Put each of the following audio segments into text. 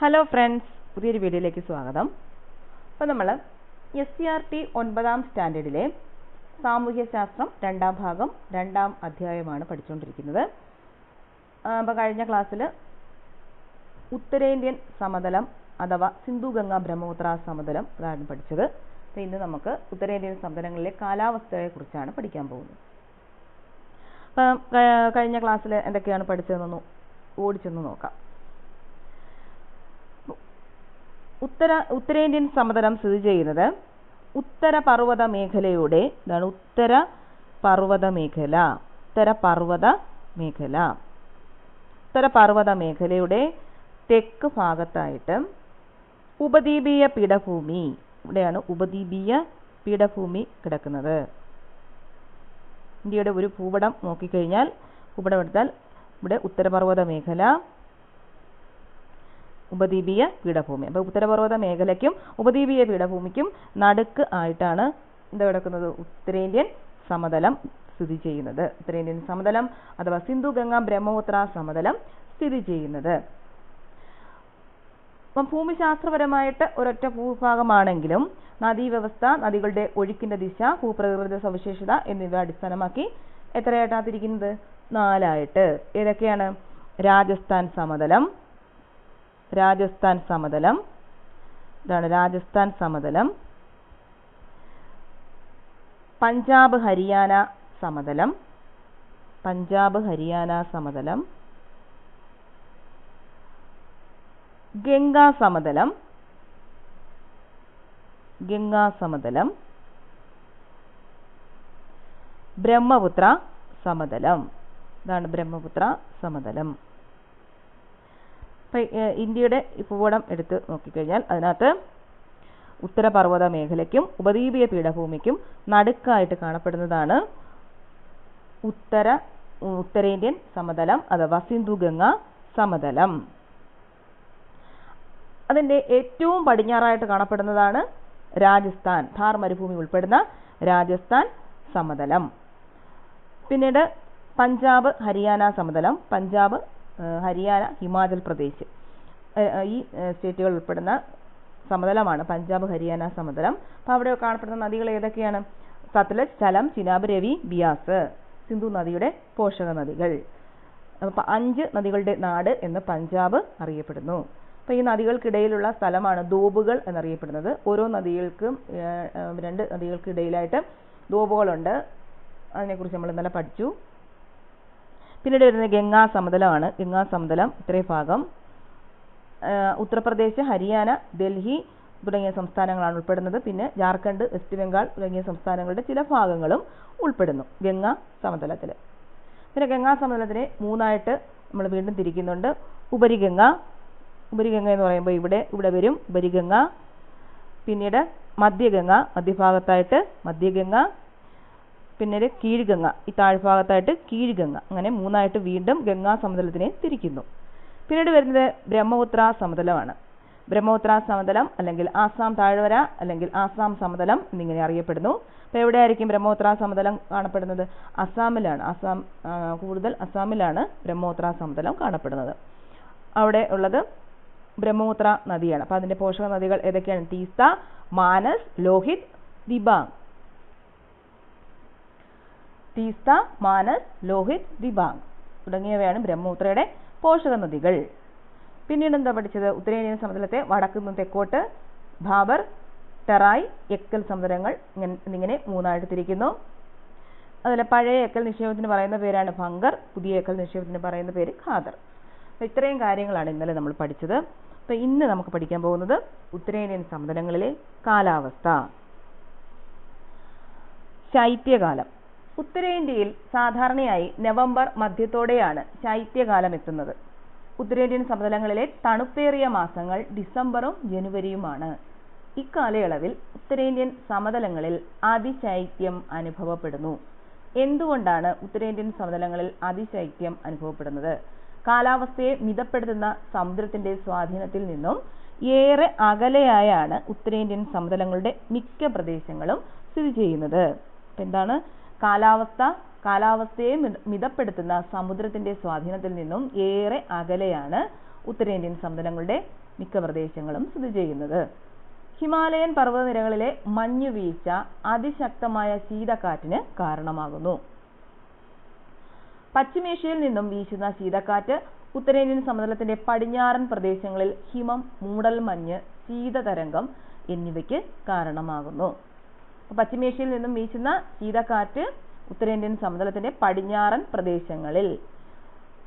Hello friends പുതിയൊരു വീഡിയോയിലേക്ക് സ്വാഗതം. അപ്പോൾ നമ്മൾ എസ് സി ആർ ടി ഒൻപതാം സ്റ്റാൻഡേർഡിലെ സാമൂഹ്യശാസ്ത്രം രണ്ടാം ഭാഗം രണ്ടാം അധ്യായമാണ് പഠിച്ചുകൊണ്ടിരിക്കുന്നത് അപ്പോൾ കഴിഞ്ഞ ക്ലാസ്സിൽ ഉത്തരേന്ത്യൻ സമതലം അഥവാ സിന്ധു ഗംഗ ബ്രഹ്മപുത്ര സമതലം അതാണ് പഠിച്ചത്. അപ്പോൾ ഇന്ന് നമുക്ക് ഉത്തരേന്ത്യൻ സമതലങ്ങളിലെ കാലാവസ്ഥയെക്കുറിച്ചാണ് പഠിക്കാൻ പോകുന്നത്. അപ്പം കഴിഞ്ഞ ക്ലാസ്സിൽ എന്തൊക്കെയാണ് പഠിച്ചതെന്നൊന്ന് ഓടിച്ചെന്ന് നോക്കാം. ഉത്തര ഉത്തരേന്ത്യൻ സമതലം സ്ഥിതി ചെയ്യുന്നത് ഉത്തര പർവത മേഖലയുടെ ഇതാണ് ഉത്തര പർവത മേഖല ഉത്തര പർവത മേഖല. ഉത്തര പർവത മേഖലയുടെ തെക്ക് ഭാഗത്തായിട്ട് ഉപദ്വീപീയ പീഠഭൂമി ഇവിടെയാണ് ഉപദ്വീപീയ പീഠഭൂമി കിടക്കുന്നത്. ഇന്ത്യയുടെ ഒരു ഭൂപടം നോക്കിക്കഴിഞ്ഞാൽ ഭൂപടം എടുത്താൽ ഇവിടെ ഉത്തരപർവത മേഖല ഉപദ്വീപീയ പീഠഭൂമി. അപ്പോൾ ഉത്തരപർവത മേഖലയ്ക്കും ഉപദ്വീപീയ പീഠഭൂമിക്കും നടുക്ക് ആയിട്ടാണ് എന്താ കിടക്കുന്നത്. ഉത്തരേന്ത്യൻ സമതലം സ്ഥിതി ചെയ്യുന്നത്. ഉത്തരേന്ത്യൻ സമതലം അഥവാ സിന്ധു ഗംഗ ബ്രഹ്മപുത്ര സമതലം സ്ഥിതി ചെയ്യുന്നത്. അപ്പം ഭൂമിശാസ്ത്രപരമായിട്ട് ഒരൊറ്റ ഭൂഭാഗമാണെങ്കിലും നദീ വ്യവസ്ഥ നദികളുടെ ഒഴുക്കിന്റെ ദിശ ഭൂപ്രകൃതി സവിശേഷത എന്നിവ അടിസ്ഥാനമാക്കി എത്രയായിട്ടാണ് തിരിക്കുന്നത്? നാലായിട്ട്. ഏതൊക്കെയാണ്? രാജസ്ഥാൻ സമതലം രാജസ്ഥാൻ സമതലം. ഇതാണ് രാജസ്ഥാൻ സമതലം. പഞ്ചാബ് ഹരിയാന സമതലം. പഞ്ചാബ് ഹരിയാന സമതലം. ഗംഗാ സമതലം. ഗംഗാ സമതലം. ബ്രഹ്മപുത്ര സമതലം. ഇതാണ് ബ്രഹ്മപുത്ര സമതലം. ഇന്ത്യയുടെ ഭൂപടം എടുത്ത് നോക്കിക്കഴിഞ്ഞാൽ അതിനകത്ത് ഉത്തരപർവത മേഖലയ്ക്കും ഉപദ്വീപീയ പീഠഭൂമിക്കും നടുക്കായിട്ട് കാണപ്പെടുന്നതാണ് ഉത്തര ഉത്തരേന്ത്യൻ സമതലം അഥവാ സിന്ധു ഗംഗ സമതലം. അതിന്റെ ഏറ്റവും പടിഞ്ഞാറായിട്ട് കാണപ്പെടുന്നതാണ് രാജസ്ഥാൻ ഥാർ മരുഭൂമി ഉൾപ്പെടുന്ന രാജസ്ഥാൻ സമതലം. പിന്നീട് പഞ്ചാബ് ഹരിയാന സമതലം പഞ്ചാബ് ഹരിയാന ഹിമാചൽ പ്രദേശ്. ഈ സ്റ്റേറ്റുകൾ ഉൾപ്പെടുന്ന സമതലമാണ്. പഞ്ചാബ് ഹരിയാന സമതലം. അപ്പോൾ അവിടെ കാണപ്പെടുന്ന നദികൾ ഏതൊക്കെയാണ്? സത്ലജ് ചലം ചിനാബ് രവി ബിയാസ്. സിന്ധു നദിയുടെ പോഷക നദികൾ. അപ്പൊ അഞ്ച് നദികളുടെ നാട് എന്ന് പഞ്ചാബ് അറിയപ്പെടുന്നു. അപ്പോൾ ഈ നദികൾക്കിടയിലുള്ള സ്ഥലമാണ് ദോബുകൾ എന്നറിയപ്പെടുന്നത്. ഓരോ നദികൾക്കും രണ്ട് നദികൾക്കിടയിലായിട്ട് ദോബുകളുണ്ട് അതിനെക്കുറിച്ച് നമ്മൾ ഇന്നലെ പഠിച്ചു. പിന്നീട് വരുന്നത് ഗംഗാ സമതലമാണ്. ഗംഗാ സമതലം ഇത്രയും ഭാഗം. ഉത്തർപ്രദേശ് ഹരിയാന ഡൽഹി തുടങ്ങിയ സംസ്ഥാനങ്ങളാണ് ഉൾപ്പെടുന്നത്. പിന്നെ ജാർഖണ്ഡ് വെസ്റ്റ് ബംഗാൾ തുടങ്ങിയ സംസ്ഥാനങ്ങളുടെ ചില ഭാഗങ്ങളും ഉൾപ്പെടുന്നു ഗംഗാ സമതലത്തിൽ പിന്നെ ഗംഗാ സമതലത്തിനെ മൂന്നായിട്ട് നമ്മൾ വീണ്ടും തിരിക്കുന്നുണ്ട്. ഉപരിഗംഗ ഉപരിഗംഗ എന്ന് പറയുമ്പോൾ ഇവിടെ ഇവിടെ വരും ഉപരിഗംഗ. പിന്നീട് മധ്യഗംഗ മധ്യഭാഗത്തായിട്ട് മധ്യഗംഗ. പിന്നീട് കീഴ്ഗംഗ ഈ താഴ്ഭാഗത്തായിട്ട് കീഴ്ഗംഗ. അങ്ങനെ മൂന്നായിട്ട് വീണ്ടും ഗംഗാ സമതലത്തിനെ തിരിക്കുന്നു. പിന്നീട് വരുന്നത് ബ്രഹ്മപുത്ര സമതലമാണ്. ബ്രഹ്മപുത്ര സമതലം അല്ലെങ്കിൽ ആസാം താഴ്വര അല്ലെങ്കിൽ ആസാം സമതലം എന്നിങ്ങനെ അറിയപ്പെടുന്നു. അപ്പോൾ എവിടെയായിരിക്കും ബ്രഹ്മപുത്ര സമതലം കാണപ്പെടുന്നത്? അസാമിലാണ്. അസാം കൂടുതൽ അസാമിലാണ് ബ്രഹ്മപുത്ര സമതലം കാണപ്പെടുന്നത്. അവിടെ ഉള്ളത് ബ്രഹ്മപുത്ര നദിയാണ്. അപ്പോൾ അതിന്റെ പോഷക നദികൾ ഏതൊക്കെയാണ്? തീസ്ത മാനസ് ലോഹിത് ദിബാങ്. തീസ്ത മാനസ് ലോഹിത് ദിബാങ് തുടങ്ങിയവയാണ് ബ്രഹ്മപുത്രയുടെ പോഷക നദികൾ പിന്നീട് എന്താ പഠിച്ചത്? ഉത്തരേന്ത്യൻ സമതലത്തെ വടക്കു നിന്ന് തെക്കോട്ട് ഭാബർ ടെറായ് എക്കൽ സമതലങ്ങൾ എന്നിങ്ങനെ മൂന്നായിട്ട് തിരിക്കുന്നു. അതുപോലെ പഴയ എക്കൽ നിക്ഷേപത്തിന് പറയുന്ന പേരാണ് ഭങ്കർ പുതിയ എക്കൽ നിക്ഷേപത്തിന് പറയുന്ന പേര് ഖാദർ. അപ്പോൾ ഇത്രയും കാര്യങ്ങളാണ് ഇന്നലെ നമ്മൾ പഠിച്ചത്. അപ്പോൾ ഇന്ന് നമുക്ക് പഠിക്കാൻ പോകുന്നത് ഉത്തരേന്ത്യൻ സമതലങ്ങളിലെ കാലാവസ്ഥ. ശൈത്യകാലം. ഉത്തരേന്ത്യയിൽ സാധാരണയായി നവംബർ മധ്യത്തോടെയാണ് ശൈത്യകാലം എത്തുന്നത് ഉത്തരേന്ത്യൻ സമതലങ്ങളിലെ തണുപ്പേറിയ മാസങ്ങൾ ഡിസംബറും ജനുവരിയുമാണ്. ഇക്കാലയളവിൽ ഉത്തരേന്ത്യൻ സമതലങ്ങളിൽ അതിശൈത്യം അനുഭവപ്പെടുന്നു. എന്തുകൊണ്ടാണ് ഉത്തരേന്ത്യൻ സമതലങ്ങളിൽ അതിശൈത്യം അനുഭവപ്പെടുന്നത്? കാലാവസ്ഥയെ മിതപ്പെടുത്തുന്ന സമുദ്രത്തിന്റെ സ്വാധീനത്തിൽ നിന്നും ഏറെ അകലെയായാണ് ഉത്തരേന്ത്യൻ സമതലങ്ങളുടെ മിക്ക പ്രദേശങ്ങളും സ്ഥിതി ചെയ്യുന്നത്. എന്താണ് കാലാവസ്ഥ കാലാവസ്ഥയെ മിത- മിതപ്പെടുത്തുന്ന സമുദ്രത്തിന്റെ സ്വാധീനത്തിൽ നിന്നും ഏറെ അകലെയാണ് ഉത്തരേന്ത്യൻ സമതലങ്ങളുടെ മിക്ക പ്രദേശങ്ങളും സ്ഥിതി ചെയ്യുന്നത്. ഹിമാലയൻ പർവതനിരകളിലെ മഞ്ഞുവീഴ്ച അതിശക്തമായ ശീതക്കാറ്റിന് കാരണമാകുന്നു. പശ്ചിമേഷ്യയിൽ നിന്നും വീശുന്ന ശീതക്കാറ്റ് ഉത്തരേന്ത്യൻ സമതലത്തിന്റെ പടിഞ്ഞാറൻ പ്രദേശങ്ങളിൽ ഹിമം മൂടൽമഞ്ഞ് ശീതതരംഗം എന്നിവയ്ക്ക് കാരണമാകുന്നു. പശ്ചിമേഷ്യയിൽ നിന്നും വീശുന്ന ശീതക്കാറ്റ് ഉത്തരേന്ത്യൻ സമതലത്തിന്റെ പടിഞ്ഞാറൻ പ്രദേശങ്ങളിൽ.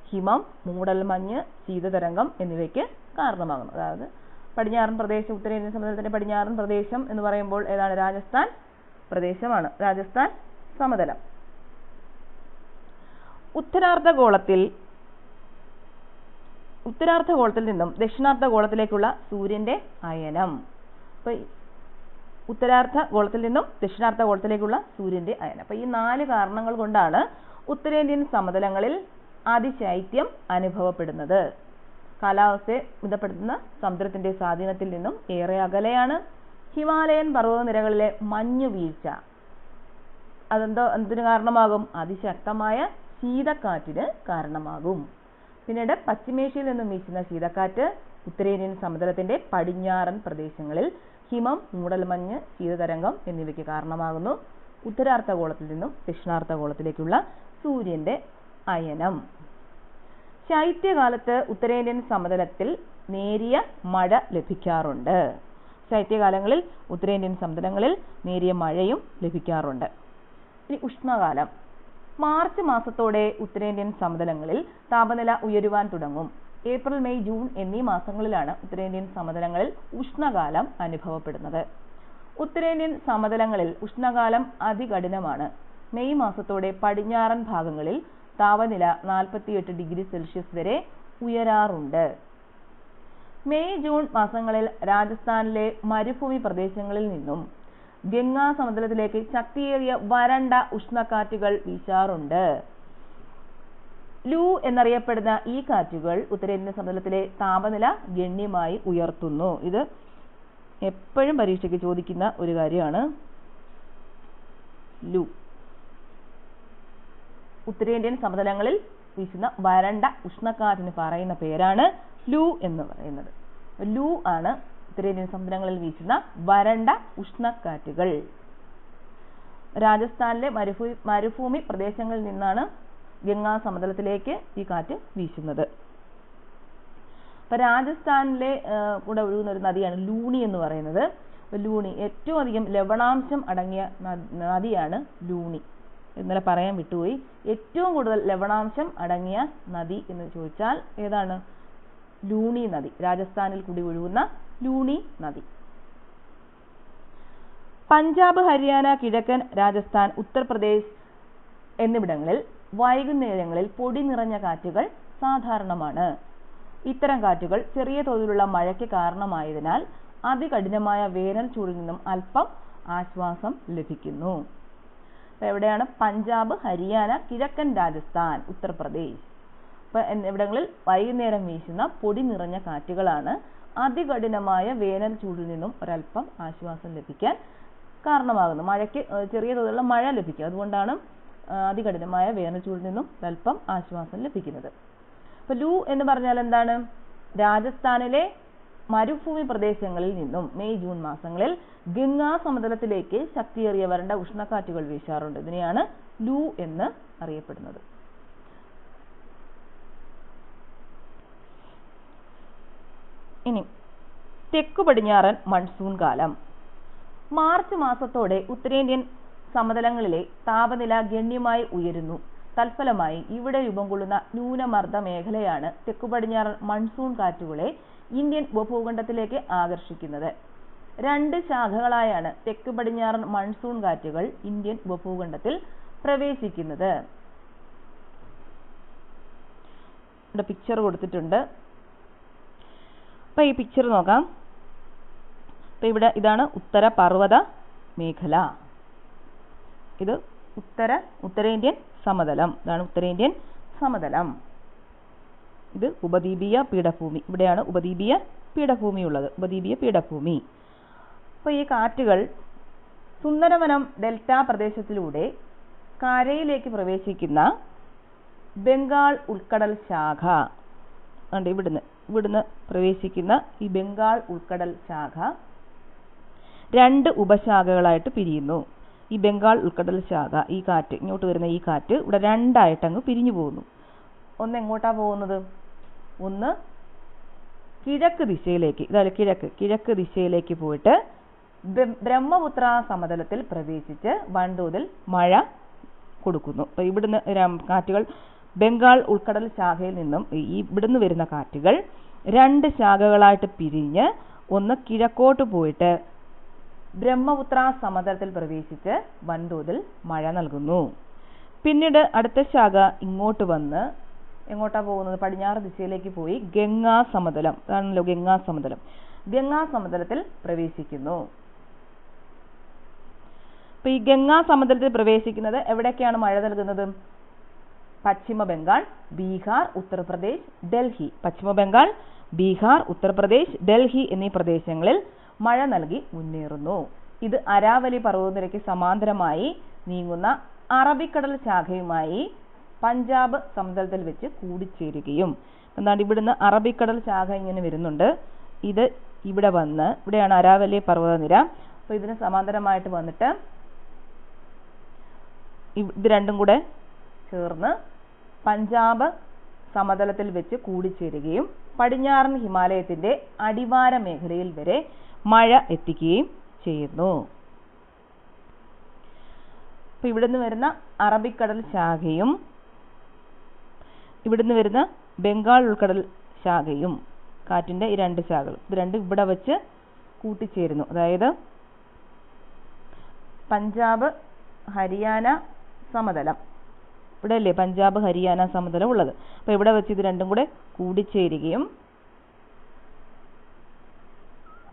ഹിമം മൂടൽമഞ്ഞ് ശീതതരംഗം എന്നിവയ്ക്ക് കാരണമാകുന്നു. അതായത് പടിഞ്ഞാറൻ പ്രദേശം ഉത്തരേന്ത്യൻ സമതലത്തിന്റെ പടിഞ്ഞാറൻ പ്രദേശം എന്ന് പറയുമ്പോൾ ഏതാണ്? രാജസ്ഥാൻ പ്രദേശമാണ്. രാജസ്ഥാൻ സമതലം. ഉത്തരാർദ്ധഗോളത്തിൽ ഉത്തരാർദ്ധഗോളത്തിൽ നിന്നും ദക്ഷിണാർദ്ധഗോളത്തിലേക്കുള്ള സൂര്യന്റെ അയനം. അപ്പൊ ഈ ഉത്തരാർദ്ധഗോളത്തിൽ നിന്നും ദക്ഷിണാർത്ഥ ഗോളത്തിലേക്കുള്ള സൂര്യന്റെ അയനം. അപ്പൊ ഈ നാല് കാരണങ്ങൾ കൊണ്ടാണ് ഉത്തരേന്ത്യൻ സമതലങ്ങളിൽ അതിശൈത്യം അനുഭവപ്പെടുന്നത്. കാലാവസ്ഥയെ മിതപ്പെടുത്തുന്ന സമുദ്രത്തിന്റെ സ്വാധീനത്തിൽ നിന്നും ഏറെ അകലെയാണ് ഹിമാലയൻ പർവതനിരകളിലെ മഞ്ഞു വീഴ്ച. അതെന്തോ എന്തിനു കാരണമാകും? അതിശക്തമായ ശീതക്കാറ്റിന് കാരണമാകും. പിന്നീട് പശ്ചിമേഷ്യയിൽ നിന്നും വീശുന്ന ശീതക്കാറ്റ് ഉത്തരേന്ത്യൻ സമതലത്തിന്റെ പടിഞ്ഞാറൻ പ്രദേശങ്ങളിൽ ഹിമം മൂടൽമഞ്ഞ് ശീതതരംഗം എന്നിവയ്ക്ക് കാരണമാകുന്നു. ഉത്തരാർത്ഥഗോളത്തിൽ നിന്നും ദക്ഷിണാർദ്ധഗോളത്തിലേക്കുള്ള സൂര്യന്റെ അയനം. ശൈത്യകാലത്ത് ഉത്തരേന്ത്യൻ സമതലത്തിൽ നേരിയ മഴ ലഭിക്കാറുണ്ട്. ശൈത്യകാലങ്ങളിൽ ഉത്തരേന്ത്യൻ സമതലങ്ങളിൽ നേരിയ മഴയും ലഭിക്കാറുണ്ട്. ഇനി ഉഷ്ണകാലം. മാർച്ച് മാസത്തോടെ ഉത്തരേന്ത്യൻ സമതലങ്ങളിൽ താപനില ഉയരുവാൻ തുടങ്ങും. ഏപ്രിൽ മെയ് ജൂൺ എന്നീ മാസങ്ങളിലാണ് ഉത്തരേന്ത്യൻ സമതലങ്ങളിൽ ഉഷ്ണകാലം അനുഭവപ്പെടുന്നത്. ഉത്തരേന്ത്യൻ സമതലങ്ങളിൽ ഉഷ്ണകാലം അതികഠിനമാണ്. മെയ് മാസത്തോടെ പടിഞ്ഞാറൻ ഭാഗങ്ങളിൽ താപനില 48 ഡിഗ്രി സെൽഷ്യസ് വരെ ഉയരാറുണ്ട്. മെയ് ജൂൺ മാസങ്ങളിൽ രാജസ്ഥാനിലെ മരുഭൂമി പ്രദേശങ്ങളിൽ നിന്നും ഗംഗാ സമതലത്തിലേക്ക് ശക്തിയേറിയ വരണ്ട ഉഷ്ണക്കാറ്റുകൾ വീശാറുണ്ട്. ലൂ എന്നറിയപ്പെടുന്ന ഈ കാറ്റുകൾ ഉത്തരേന്ത്യൻ സമതലത്തിലെ താപനില ഗണ്യമായി ഉയർത്തുന്നു. ഇത് എപ്പോഴും പരീക്ഷയ്ക്ക് ചോദിക്കുന്ന ഒരു കാര്യമാണ്. ലൂ. ഉത്തരേന്ത്യൻ സമതലങ്ങളിൽ വീശുന്ന വരണ്ട ഉഷ്ണക്കാറ്റിന് പറയുന്ന പേരാണ് ലൂ എന്ന് പറയുന്നത്. ലൂ ആണ് ഉത്തരേന്ത്യൻ സമുദ്രങ്ങളിൽ വീശുന്ന വരണ്ട ഉഷ്ണക്കാറ്റുകൾ. രാജസ്ഥാനിലെ മരുഭൂ മരുഭൂമി പ്രദേശങ്ങളിൽ നിന്നാണ് ഗംഗാ സമതലത്തിലേക്ക് ഈ കാറ്റ് വീശുന്നത്. അപ്പൊ രാജസ്ഥാനിലെ കൂടെ ഒഴുകുന്ന ഒരു നദിയാണ് ലൂണി എന്ന് പറയുന്നത്. ലൂണി ഏറ്റവും അധികം ലവണാംശം അടങ്ങിയ നദിയാണ് ലൂണി. ഇന്നലെ പറയാൻ വിട്ടുപോയി. ഏറ്റവും കൂടുതൽ ലവണാംശം അടങ്ങിയ നദി എന്ന് ചോദിച്ചാൽ ഏതാണ്? ലൂണി നദി. രാജസ്ഥാനിൽ കൂടി ഒഴുകുന്ന ലൂണി നദി. പഞ്ചാബ് ഹരിയാന കിഴക്കൻ രാജസ്ഥാൻ ഉത്തർപ്രദേശ് എന്നിവിടങ്ങളിൽ വൈകുന്നേരങ്ങളിൽ പൊടി നിറഞ്ഞ കാറ്റുകൾ സാധാരണമാണ്. ഇത്തരം കാറ്റുകൾ ചെറിയ തോതിലുള്ള മഴയ്ക്ക് കാരണമായതിനാൽ അതികഠിനമായ വേനൽ ചൂടിൽ നിന്നും അല്പം ആശ്വാസം ലഭിക്കുന്നു. അപ്പൊ എവിടെയാണ്? പഞ്ചാബ് ഹരിയാന കിഴക്കൻ രാജസ്ഥാൻ ഉത്തർപ്രദേശ്. അപ്പൊ എന്നിവിടങ്ങളിൽ വൈകുന്നേരം വീശുന്ന പൊടി നിറഞ്ഞ കാറ്റുകളാണ് അതികഠിനമായ വേനൽ ചൂടിൽ നിന്നും ഒരല്പം ആശ്വാസം ലഭിക്കാൻ കാരണമാകുന്നത്. മഴയ്ക്ക് ചെറിയ തോതിലുള്ള മഴ ലഭിക്കും. അതുകൊണ്ടാണ് അതികഠിനമായ വേനൽ ചൂടിൽ നിന്നും അല്പം ആശ്വാസം ലഭിക്കുന്നത്. അപ്പൊ ലൂ എന്ന് പറഞ്ഞാൽ എന്താണ്? രാജസ്ഥാനിലെ മരുഭൂമി പ്രദേശങ്ങളിൽ നിന്നും മെയ് ജൂൺ മാസങ്ങളിൽ ഗംഗാ സമതലത്തിലേക്ക് ശക്തിയേറിയ വരണ്ട ഉഷ്ണക്കാറ്റുകൾ വീശാറുണ്ട്. ഇതിനെയാണ് ലൂ എന്ന് അറിയപ്പെടുന്നത്. ഇനി തെക്കു പടിഞ്ഞാറൻ മൺസൂൺ കാലം. മാർച്ച് മാസത്തോടെ ഉത്തരേന്ത്യൻ സമതലങ്ങളിലെ താപനില ഗണ്യമായി ഉയരുന്നു. തൽഫലമായി ഇവിടെ രൂപം കൊള്ളുന്ന ന്യൂനമർദ്ദ മേഖലയാണ് തെക്കു പടിഞ്ഞാറൻ മൺസൂൺ കാറ്റുകളെ ഇന്ത്യൻ ഉപഭൂഖണ്ഡത്തിലേക്ക് ആകർഷിക്കുന്നത്. രണ്ട് ശാഖകളായാണ് തെക്ക് പടിഞ്ഞാറൻ മൺസൂൺ കാറ്റുകൾ ഇന്ത്യൻ ഉപഭൂഖണ്ഡത്തിൽ പ്രവേശിക്കുന്നത്. പിക്ചർ കൊടുത്തിട്ടുണ്ട്. അപ്പൊ ഈ പിക്ചർ നോക്കാം. അപ്പൊ ഇവിടെ ഇതാണ് ഉത്തര പർവത മേഖല. ഇത് ഉത്തര ഉത്തരേന്ത്യൻ സമതലം. ഇതാണ് ഉത്തരേന്ത്യൻ സമതലം. ഇത് ഉപദ്വീപീയ പീഠഭൂമി. ഇവിടെയാണ് ഉപദ്വീപീയ പീഠഭൂമി ഉള്ളത്. ഉപദ്വീപീയ പീഠഭൂമി. അപ്പോൾ ഈ കാറ്റുകൾ സുന്ദരവനം ഡെൽറ്റ പ്രദേശത്തിലൂടെ കരയിലേക്ക് പ്രവേശിക്കുന്ന ബംഗാൾ ഉൾക്കടൽ ശാഖ. ഉണ്ട് ഇവിടുന്ന് ഇവിടുന്ന് പ്രവേശിക്കുന്ന ഈ ബംഗാൾ ഉൾക്കടൽ ശാഖ രണ്ട് ഉപശാഖകളായിട്ട് പിരിയുന്നു. ഈ ബംഗാൾ ഉൾക്കടൽ ശാഖ ഈ കാറ്റ് ഇങ്ങോട്ട് വരുന്ന ഈ കാറ്റ് ഇവിടെ രണ്ടായിട്ട് അങ്ങ് പിരിഞ്ഞു പോകുന്നു. ഒന്ന് എങ്ങോട്ടാ പോകുന്നത്? ഒന്ന് കിഴക്ക് ദിശയിലേക്ക് ഇതായാലും കിഴക്ക് കിഴക്ക് ദിശയിലേക്ക് പോയിട്ട് ബ്രഹ്മപുത്ര സമതലത്തിൽ പ്രവേശിച്ച് വൻതോതിൽ മഴ കൊടുക്കുന്നു. അപ്പൊ ഇവിടുന്ന് കാറ്റുകൾ ബംഗാൾ ഉൾക്കടൽ ശാഖയിൽ നിന്നും ഈ ഇവിടുന്ന് വരുന്ന കാറ്റുകൾ രണ്ട് ശാഖകളായിട്ട് പിരിഞ്ഞ് ഒന്ന് കിഴക്കോട്ട് പോയിട്ട് ബ്രഹ്മപുത്ര സമതലത്തിൽ പ്രവേശിച്ച് വൻതോതിൽ മഴ നൽകുന്നു. പിന്നീട് അടുത്ത ശാഖ ഇങ്ങോട്ട് വന്ന് എങ്ങോട്ടാ പോകുന്നത്? പടിഞ്ഞാറ് ദിശയിലേക്ക് പോയി ഗംഗാ സമതലം. അതാണല്ലോ ഗംഗാ സമതലം. ഗംഗാ സമതലത്തിൽ പ്രവേശിക്കുന്നു. അപ്പൊ ഈ ഗംഗാ സമതലത്തിൽ പ്രവേശിക്കുന്നത് എവിടെയൊക്കെയാണ് മഴ നൽകുന്നത്? പശ്ചിമ ബംഗാൾ ബീഹാർ ഉത്തർപ്രദേശ് ഡൽഹി. പശ്ചിമ ബംഗാൾ ബീഹാർ ഉത്തർപ്രദേശ് ഡൽഹി എന്നീ പ്രദേശങ്ങളിൽ മഴ നൽകി മുന്നേറുന്നു. ഇത് അരാവലി പർവതനിരയ്ക്ക് സമാന്തരമായി നീങ്ങുന്ന അറബിക്കടൽ ശാഖയുമായി പഞ്ചാബ് സമതലത്തിൽ വെച്ച് കൂടിച്ചേരുകയും. എന്താണ് ഇവിടുന്ന് അറബിക്കടൽ ശാഖ ഇങ്ങനെ വരുന്നുണ്ട്. ഇത് ഇവിടെ വന്ന് ഇവിടെയാണ് അരാവലി പർവതനിര. അപ്പോൾ ഇതിന് സമാന്തരമായിട്ട് വന്നിട്ട് ഇത് രണ്ടും കൂടെ ചേർന്ന് പഞ്ചാബ് സമതലത്തിൽ വെച്ച് കൂടിച്ചേരുകയും പടിഞ്ഞാറൻ ഹിമാലയത്തിന്റെ അടിവാര മേഖലയിൽ വരെ മഴ എത്തിക്കുകയും ചെയ്യുന്നു. അപ്പൊ ഇവിടുന്ന് വരുന്ന അറബിക്കടൽ ശാഖയും ഇവിടുന്ന് വരുന്ന ബംഗാൾ ഉൾക്കടൽ ശാഖയും കാറ്റിന്റെ ഈ രണ്ട് ശാഖകൾ ഇത് രണ്ടും ഇവിടെ വെച്ച് കൂട്ടിച്ചേരുന്നു. അതായത് പഞ്ചാബ് ഹരിയാന സമതലം. ഇവിടെ അല്ലേ പഞ്ചാബ് ഹരിയാന സമതലം ഉള്ളത്? അപ്പൊ ഇവിടെ വെച്ച് ഇത് രണ്ടും കൂടെ കൂടിച്ചേരുകയും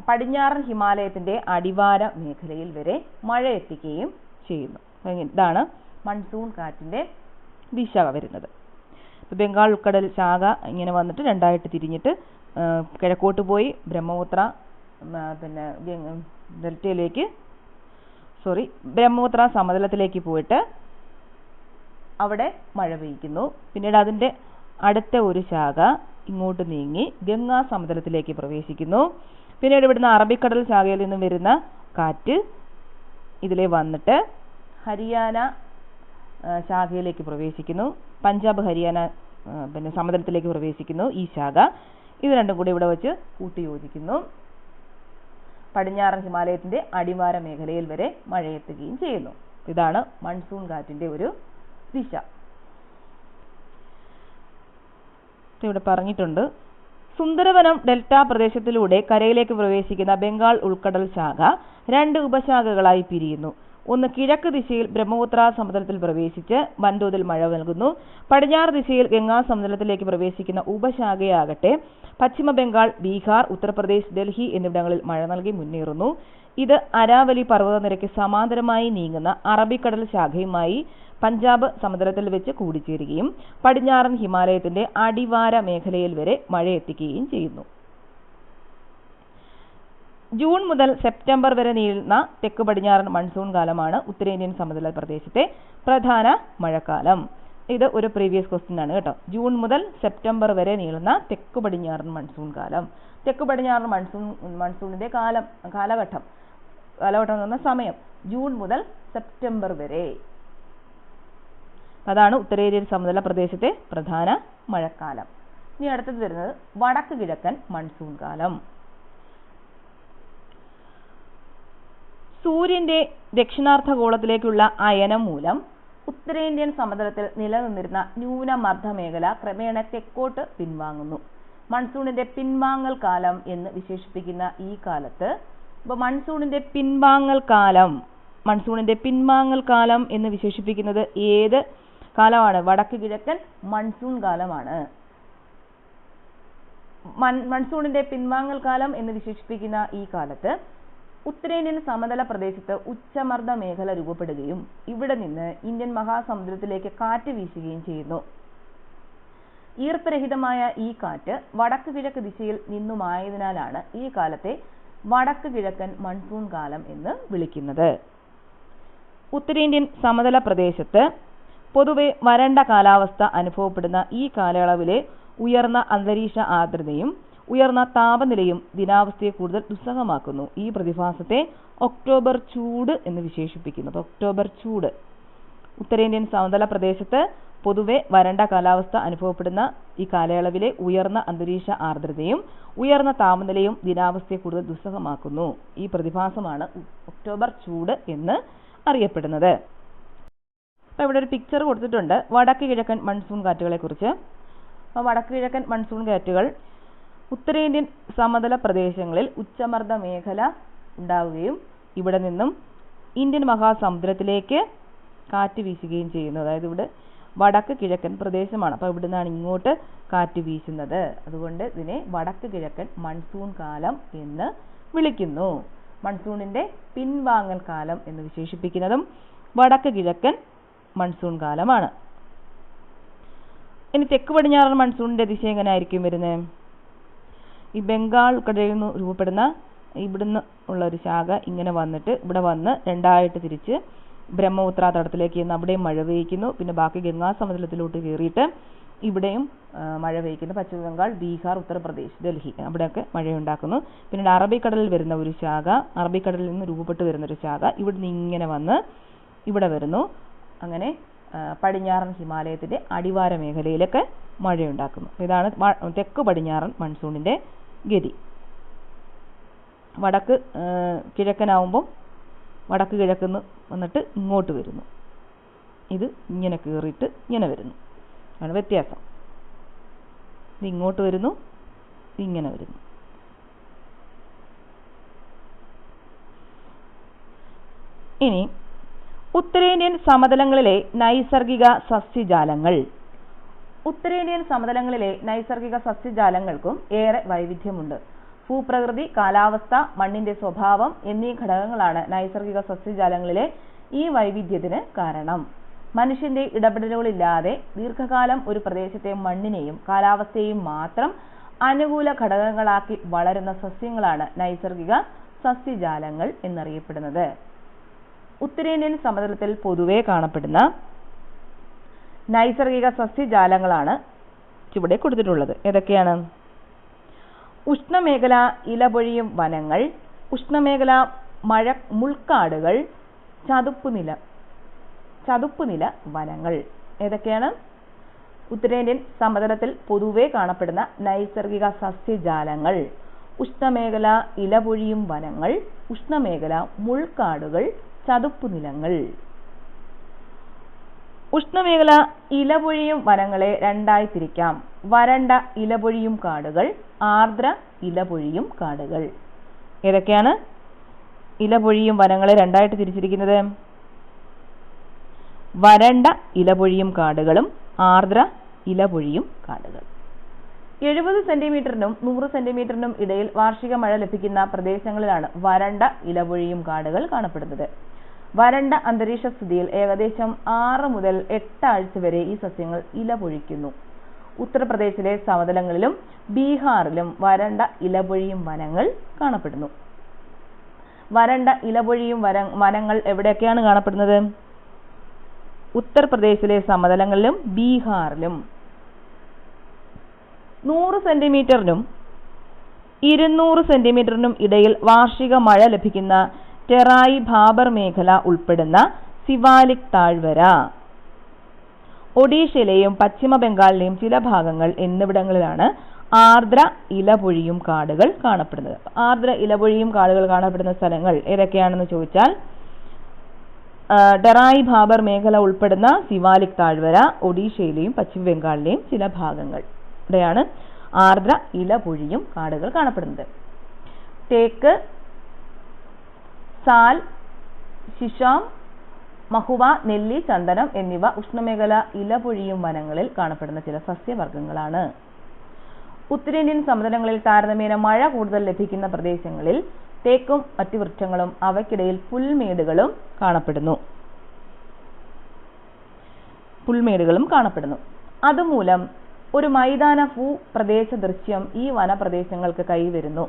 പടിഞ്ഞാറൻ ഹിമാലയത്തിന്റെ അടിവാര മേഖലയിൽ വരെ മഴ എത്തിക്കുകയും ചെയ്യുന്നു. ഇതാണ് മൺസൂൺ കാറ്റിന്റെ ദിശ വരുന്നത്. ബംഗാൾ ഉൾക്കടൽ ശാഖ ഇങ്ങനെ വന്നിട്ട് രണ്ടായിട്ട് തിരിഞ്ഞിട്ട് കിഴക്കോട്ട് പോയി ബ്രഹ്മപുത്ര പിന്നെ ഡെൽറ്റയിലേക്ക് സോറി ബ്രഹ്മപുത്ര സമതലത്തിലേക്ക് പോയിട്ട് അവിടെ മഴ പെയ്യ്ക്കുന്നു പിന്നീട് അതിന്റെ അടുത്ത ഒരു ശാഖ ഇങ്ങോട്ട് നീങ്ങി ഗംഗാ സമതലത്തിലേക്ക് പ്രവേശിക്കുന്നു. പിന്നീട് ഇവിടുന്ന് അറബിക്കടൽ ശാഖയിൽ നിന്നും വരുന്ന കാറ്റ് ഇതിലെ വന്നിട്ട് ഹരിയാന ശാഖയിലേക്ക് പ്രവേശിക്കുന്നു. പഞ്ചാബ് ഹരിയാന പിന്നെ സമതലത്തിലേക്ക് പ്രവേശിക്കുന്നു ഈ ശാഖ. ഇത് രണ്ടും കൂടി ഇവിടെ വെച്ച് കൂട്ടിയോജിക്കുന്നു. പടിഞ്ഞാറൻ ഹിമാലയത്തിന്റെ അടിവാര മേഖലയിൽ വരെ മഴയെത്തുകയും ചെയ്യുന്നു. ഇതാണ് മൺസൂൺ കാറ്റിന്റെ ഒരു ദിശ. ഇവിടെ പറഞ്ഞിട്ടുണ്ട്. സുന്ദരവനം ഡെൽറ്റ പ്രദേശത്തിലൂടെ കരയിലേക്ക് പ്രവേശിക്കുന്ന ബംഗാൾ ഉൾക്കടൽ ശാഖ രണ്ട് ഉപശാഖകളായി പിരിയുന്നു. ഒന്ന് കിഴക്ക് ദിശയിൽ ബ്രഹ്മപുത്ര സമുദ്രത്തിൽ പ്രവേശിച്ച് വൻതോതിൽ മഴ നൽകുന്നു. പടിഞ്ഞാറ് ദിശയിൽ ഗംഗാ സമുദ്രത്തിലേക്ക് പ്രവേശിക്കുന്ന ഉപശാഖയാകട്ടെ പശ്ചിമ ബംഗാൾ ബീഹാർ ഉത്തർപ്രദേശ് ഡൽഹി എന്നിവിടങ്ങളിൽ മഴ നൽകി മുന്നേറുന്നു. ഇത് അരാവലി പർവതനിരയ്ക്ക് സമാന്തരമായി നീങ്ങുന്ന അറബിക്കടൽ ശാഖയുമായി പഞ്ചാബ് സമതലത്തിൽ വെച്ച് കൂടിച്ചേരുകയും പടിഞ്ഞാറൻ ഹിമാലയത്തിന്റെ അടിവാര മേഖലയിൽ വരെ മഴയെത്തിക്കുകയും ചെയ്യുന്നു. ജൂൺ മുതൽ സെപ്റ്റംബർ വരെ നീളുന്ന തെക്ക് പടിഞ്ഞാറൻ മൺസൂൺ കാലമാണ് ഉത്തരേന്ത്യൻ സമതല പ്രദേശത്തെ പ്രധാന മഴക്കാലം. ഇത് ഒരു പ്രീവിയസ് ക്വസ്റ്റ്യൻ ആണ് കേട്ടോ. ജൂൺ മുതൽ സെപ്റ്റംബർ വരെ നീളുന്ന തെക്ക് പടിഞ്ഞാറൻ മൺസൂൺ കാലം. തെക്ക് പടിഞ്ഞാറൻ മൺസൂൺ മൺസൂണിന്റെ കാലം കാലഘട്ടം കാലഘട്ടം എന്ന് പറഞ്ഞ സമയം. ജൂൺ മുതൽ സെപ്റ്റംബർ വരെ. അതാണ് ഉത്തരേന്ത്യൻ സമതല പ്രദേശത്തെ പ്രധാന മഴക്കാലം. ഇനി അടുത്തത് വരുന്നത് വടക്ക് കിഴക്കൻ മൺസൂൺ കാലം. സൂര്യന്റെ ദക്ഷിണാർദ്ധഗോളത്തിലേക്കുള്ള അയനം മൂലം ഉത്തരേന്ത്യൻ സമതലത്തിൽ നിലനിന്നിരുന്ന ന്യൂനമർദ്ദ മേഖല ക്രമേണ തെക്കോട്ട് പിൻവാങ്ങുന്നു. മൺസൂണിന്റെ പിൻവാങ്ങൽ കാലം എന്ന് വിശേഷിപ്പിക്കുന്ന ഈ കാലത്ത് ഇപ്പൊ മൺസൂണിന്റെ പിൻവാങ്ങൽ കാലം മൺസൂണിന്റെ പിൻവാങ്ങൽ കാലം എന്ന് വിശേഷിപ്പിക്കുന്നത് ഏത് കാലമാണ്. വടക്ക് കിഴക്കൻ മൺസൂൺ കാലമാണ്. മൺ- മൺസൂണിന്റെ പിൻവാങ്ങൽ കാലം എന്ന് വിശേഷിപ്പിക്കുന്ന ഈ കാലത്ത് ഉത്തരേന്ത്യൻ സമതല പ്രദേശത്ത് ഉച്ചമർദ്ദ മേഖല രൂപപ്പെടുകയും ഇവിടെ നിന്ന് ഇന്ത്യൻ മഹാസമുദ്രത്തിലേക്ക് കാറ്റ് വീശുകയും ചെയ്യുന്നു. ഈർപ്പരഹിതമായ ഈ കാറ്റ് വടക്ക് കിഴക്ക് ദിശയിൽ നിന്നുമായതിനാലാണ് ഈ കാലത്തെ വടക്ക് കിഴക്കൻ മൺസൂൺ കാലം എന്ന് വിളിക്കുന്നത്. ഉത്തരേന്ത്യൻ സമതല പ്രദേശത്ത് പൊതുവെ വരണ്ട കാലാവസ്ഥ അനുഭവപ്പെടുന്ന ഈ കാലയളവിലെ ഉയർന്ന അന്തരീക്ഷ ആർദ്രതയും ഉയർന്ന താപനിലയും ദിനാവസ്ഥയെ കൂടുതൽ ദുസ്സഹമാക്കുന്നു. ഈ പ്രതിഭാസത്തെ ഒക്ടോബർ ചൂട് എന്ന് വിശേഷിപ്പിക്കുന്നത് ഒക്ടോബർ ചൂട്. ഉത്തരേന്ത്യൻ സമതല പ്രദേശത്ത് പൊതുവെ വരണ്ട കാലാവസ്ഥ അനുഭവപ്പെടുന്ന ഈ കാലയളവിലെ ഉയർന്ന അന്തരീക്ഷ ആർദ്രതയും ഉയർന്ന താപനിലയും ദിനാവസ്ഥയെ കൂടുതൽ ദുസ്സഹമാക്കുന്നു. ഈ പ്രതിഭാസമാണ് ഒക്ടോബർ ചൂട് എന്ന് അറിയപ്പെടുന്നത്. അപ്പോൾ ഇവിടെ ഒരു പിക്ചർ കൊടുത്തിട്ടുണ്ട്. വടക്ക് കിഴക്കൻ മൺസൂൺ കാറ്റുകളെ കുറിച്ച് അപ്പോൾ വടക്ക് കിഴക്കൻ മൺസൂൺ കാറ്റുകൾ ഉത്തരേന്ത്യൻ സമതല പ്രദേശങ്ങളിൽ ഉച്ചമർദ്ദ മേഖല ഉണ്ടാവുകയും ഇവിടെ നിന്നും ഇന്ത്യൻ മഹാസമുദ്രത്തിലേക്ക് കാറ്റ് വീശുകയും ചെയ്യുന്നു. അതായത് ഇവിടെ വടക്ക് കിഴക്കൻ പ്രദേശമാണ്. അപ്പോൾ ഇവിടെ നിന്നാണ് ഇങ്ങോട്ട് കാറ്റ് വീശുന്നത്. അതുകൊണ്ട് ഇതിനെ വടക്ക് കിഴക്കൻ മൺസൂൺ കാലം എന്ന് വിളിക്കുന്നു. മൺസൂണിന്റെ പിൻവാങ്ങൽ കാലം എന്ന് വിശേഷിപ്പിക്കുന്നതും വടക്ക് കിഴക്കൻ മൺസൂൺ കാലമാണ്. ഇനി തെക്ക് പടിഞ്ഞാറൻ മൺസൂണിന്റെ ദിശ എങ്ങനെ ആയിരിക്കും വരുന്നത് ഈ ബംഗാൾ കടലിൽ നിന്ന് രൂപപ്പെടുന്ന ഇവിടുന്ന് ഉള്ള ഒരു ശാഖ ഇങ്ങനെ വന്നിട്ട് ഇവിടെ വന്ന് രണ്ടായിട്ട് തിരിച്ച് ബ്രഹ്മപുത്ര തടത്തിലേക്ക് ചെന്ന് അവിടെയും മഴ പെയ്യ്ക്കുന്നു. പിന്നെ ബാക്കി ഗംഗാ സമതലത്തിലോട്ട് കയറിയിട്ട് ഇവിടെയും മഴ പെയ്യ്ക്കുന്നു. പശ്ചിമ ബംഗാൾ ബീഹാർ ഉത്തർപ്രദേശ് ഡൽഹി അവിടെയൊക്കെ മഴയുണ്ടാക്കുന്നു. പിന്നീട് അറബിക്കടലിൽ വരുന്ന ഒരു ശാഖ അറബിക്കടലിൽ നിന്ന് രൂപപ്പെട്ട് വരുന്ന ഒരു ശാഖ ഇവിടുന്ന് ഇങ്ങനെ വന്ന് ഇവിടെ വരുന്നു. അങ്ങനെ പടിഞ്ഞാറൻ ഹിമാലയത്തിന്റെ അടിവാര മേഖലയിലൊക്കെ മഴയുണ്ടാക്കുന്നു. ഇതാണ് തെക്ക് പടിഞ്ഞാറൻ മൺസൂണിന്റെ ഗതി. വടക്ക് കിഴക്കനാവുമ്പം വടക്ക് കിഴക്കുന്ന് വന്നിട്ട് ഇങ്ങോട്ട് വരുന്നു. ഇത് ഇങ്ങനെ കീറിയിട്ട് ഇങ്ങനെ വരുന്നു. ആണ് വ്യത്യാസം. ഇത് ഇങ്ങോട്ട് വരുന്നു ഇങ്ങനെ വരുന്നു. ഇനി ഉത്തരേന്ത്യൻ സമതലങ്ങളിലെ നൈസർഗിക സസ്യജാലങ്ങൾ. ഉത്തരേന്ത്യൻ സമതലങ്ങളിലെ നൈസർഗിക സസ്യജാലങ്ങൾക്കും ഏറെ വൈവിധ്യമുണ്ട്. ഭൂപ്രകൃതി കാലാവസ്ഥ മണ്ണിന്റെ സ്വഭാവം എന്നീ ഘടകങ്ങളാണ് നൈസർഗിക സസ്യജാലങ്ങളിലെ ഈ വൈവിധ്യത്തിന് കാരണം. മനുഷ്യന്റെ ഇടപെടലുകളില്ലാതെ ദീർഘകാലം ഒരു പ്രദേശത്തെ മണ്ണിനെയും കാലാവസ്ഥയെയും മാത്രം അനുകൂല ഘടകങ്ങളാക്കി വളരുന്ന സസ്യങ്ങളാണ് നൈസർഗിക സസ്യജാലങ്ങൾ എന്നറിയപ്പെടുന്നത്. ഉത്തരേന്ത്യൻ സമതലത്തിൽ പൊതുവെ കാണപ്പെടുന്ന നൈസർഗിക സസ്യജാലങ്ങളാണ് ചുവടെ കൊടുത്തിട്ടുള്ളത്. ഏതൊക്കെയാണ്? ഉഷ്ണമേഖല ഇലപൊഴിയും വനങ്ങൾ ഉഷ്ണമേഖല മഴ മുൾക്കാടുകൾ ചതുപ്പുനില ചതുപ്പുനില വനങ്ങൾ. ഏതൊക്കെയാണ്? ഉത്തരേന്ത്യൻ സമതലത്തിൽ പൊതുവെ കാണപ്പെടുന്ന നൈസർഗിക സസ്യജാലങ്ങൾ ഉഷ്ണമേഖല ഇലപൊഴിയും വനങ്ങൾ ഉഷ്ണമേഖല മുൾക്കാടുകൾ ചതുപ്പുനിലങ്ങൾ ഉഷ്ണമേഖല ഇലപൊഴിയും വനങ്ങളെ രണ്ടായി തിരിക്കാം. വരണ്ട ഇലപൊഴിയും കാടുകൾ ആർദ്ര ഇലപൊഴിയും കാടുകൾ. ഏതൊക്കെയാണ് ഇലപൊഴിയും വനങ്ങളെ രണ്ടായിട്ട് തിരിച്ചിരിക്കുന്നത്? വരണ്ട ഇലപൊഴിയും കാടുകളും ആർദ്ര ഇലപൊഴിയും കാടുകൾ. എഴുപത് സെന്റിമീറ്ററിനും നൂറ് സെന്റിമീറ്ററിനും ഇടയിൽ വാർഷിക മഴ ലഭിക്കുന്ന പ്രദേശങ്ങളിലാണ് വരണ്ട ഇലപൊഴിയും കാടുകൾ കാണപ്പെടുന്നത്. വരണ്ട അന്തരീക്ഷ സ്ഥിതിയിൽ ഏകദേശം ആറ് മുതൽ എട്ട് ആഴ്ച വരെ ഈ സസ്യങ്ങൾ ഇല പൊഴിക്കുന്നു. ഉത്തർപ്രദേശിലെ സമതലങ്ങളിലും ബീഹാറിലും വരണ്ട ഇലപൊഴിയും വനങ്ങൾ കാണപ്പെടുന്നു. വരണ്ട ഇലപൊഴിയും വര വനങ്ങൾ എവിടെയൊക്കെയാണ് കാണപ്പെടുന്നത്? ഉത്തർപ്രദേശിലെ സമതലങ്ങളിലും ബീഹാറിലും. നൂറ് സെന്റിമീറ്ററിനും ഇരുന്നൂറ് സെന്റിമീറ്ററിനും ഇടയിൽ വാർഷിക മഴ ലഭിക്കുന്ന ടെറായി ഭാബർ മേഖല ഉൾപ്പെടുന്ന സിവാലിക് താഴ്വര. ഒഡീഷയിലെയും പശ്ചിമ ബംഗാളിലെയും ചില ഭാഗങ്ങൾ എന്നിവിടങ്ങളിലാണ് ആർദ്ര ഇലപൊഴിയും കാടുകൾ കാണപ്പെടുന്നത്. ആർദ്ര ഇലപൊഴിയും കാടുകൾ കാണപ്പെടുന്ന സ്ഥലങ്ങൾ ഏതൊക്കെയാണെന്ന് ചോദിച്ചാൽ ഡെറായി ഭാബർ മേഖല ഉൾപ്പെടുന്ന സിവാലിക് താഴ്വര ഒഡീഷയിലെയും പശ്ചിമ ബംഗാളിലെയും ചില ഭാഗങ്ങൾ. ഇവിടെയാണ് ആർദ്ര ഇലപൊഴിയും കാടുകൾ കാണപ്പെടുന്നത്. തേക്ക് സാൽ ശിശാം മഹുവ നെല്ലി ചന്ദനം എന്നിവ ഉഷ്ണമേഖല ഇലപൊഴിയും വനങ്ങളിൽ കാണപ്പെടുന്ന ചില സസ്യവർഗങ്ങളാണ്. ഉത്തരേന്ത്യൻ സമതലങ്ങളിൽ താരതമ്യേന മഴ കൂടുതൽ ലഭിക്കുന്ന പ്രദേശങ്ങളിൽ തേക്കും മറ്റു വൃക്ഷങ്ങളും അവയ്ക്കിടയിൽ പുൽമേടുകളും കാണപ്പെടുന്നു. പുൽമേടുകളും കാണപ്പെടുന്നു. അതുമൂലം ഒരു മൈതാന ഭൂപ്രദേശ ദൃശ്യം ഈ വനപ്രദേശങ്ങൾക്ക് കൈവരുന്നു.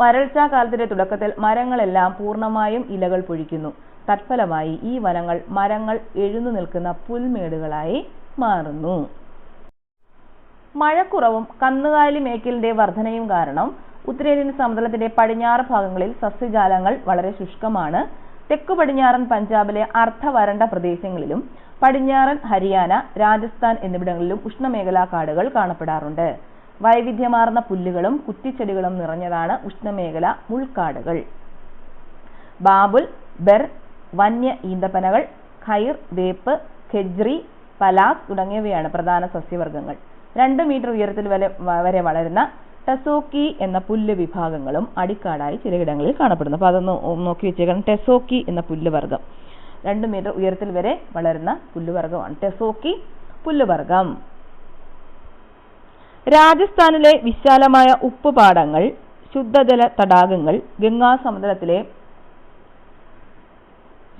വരൾച്ചാ കാലത്തിന്റെ തുടക്കത്തിൽ മരങ്ങളെല്ലാം പൂർണമായും ഇലകൾ പൊഴിക്കുന്നു. തത്ഫലമായി ഈ വനങ്ങൾ മരങ്ങൾ എഴുന്നു നിൽക്കുന്ന പുൽമേടുകളായി മാറുന്നു. മഴക്കുറവും കന്നുകാലി മേക്കലിന്റെ വർധനയും കാരണം ഉത്തരേന്ത്യൻ സമതലത്തിന്റെ പടിഞ്ഞാറ് ഭാഗങ്ങളിൽ സസ്യജാലങ്ങൾ വളരെ ശുഷ്കമാണ്. തെക്കു പടിഞ്ഞാറൻ പഞ്ചാബിലെ അർദ്ധ വരണ്ട പ്രദേശങ്ങളിലും പടിഞ്ഞാറൻ ഹരിയാന രാജസ്ഥാൻ എന്നിവിടങ്ങളിലും ഉഷ്ണമേഖലാ കാടുകൾ കാണപ്പെടാറുണ്ട്. വൈവിധ്യമാർന്ന പുല്ലുകളും കുറ്റിച്ചെടികളും നിറഞ്ഞതാണ് ഉഷ്ണമേഖല മുൾക്കാടുകൾ. ബാബുൽ ബെർ വന്യ ഈന്തപ്പനകൾ ഖൈർ വേപ്പ് ഖെജ്രി പലാസ് തുടങ്ങിയവയാണ് പ്രധാന സസ്യവർഗങ്ങൾ. രണ്ട് മീറ്റർ ഉയരത്തിൽ വരെ വരെ വളരുന്ന ടെസോക്കി എന്ന പുല്ല് വിഭാഗങ്ങളും അടിക്കാടായി ചിലയിടങ്ങളിൽ കാണപ്പെടുന്നു. അപ്പോൾ അതൊന്ന് നോക്കി വെച്ചേക്കണം. ടെസോക്കി എന്ന പുല്ല് വർഗം രണ്ട് മീറ്റർ ഉയരത്തിൽ വരെ വളരുന്ന പുല്ലുവർഗമാണ്. ടെസോക്കി പുല്ലുവർഗം. രാജസ്ഥാനിലെ വിശാലമായ ഉപ്പുപാടങ്ങൾ ശുദ്ധജല തടാകങ്ങൾ ഗംഗാ സമതലത്തിലെ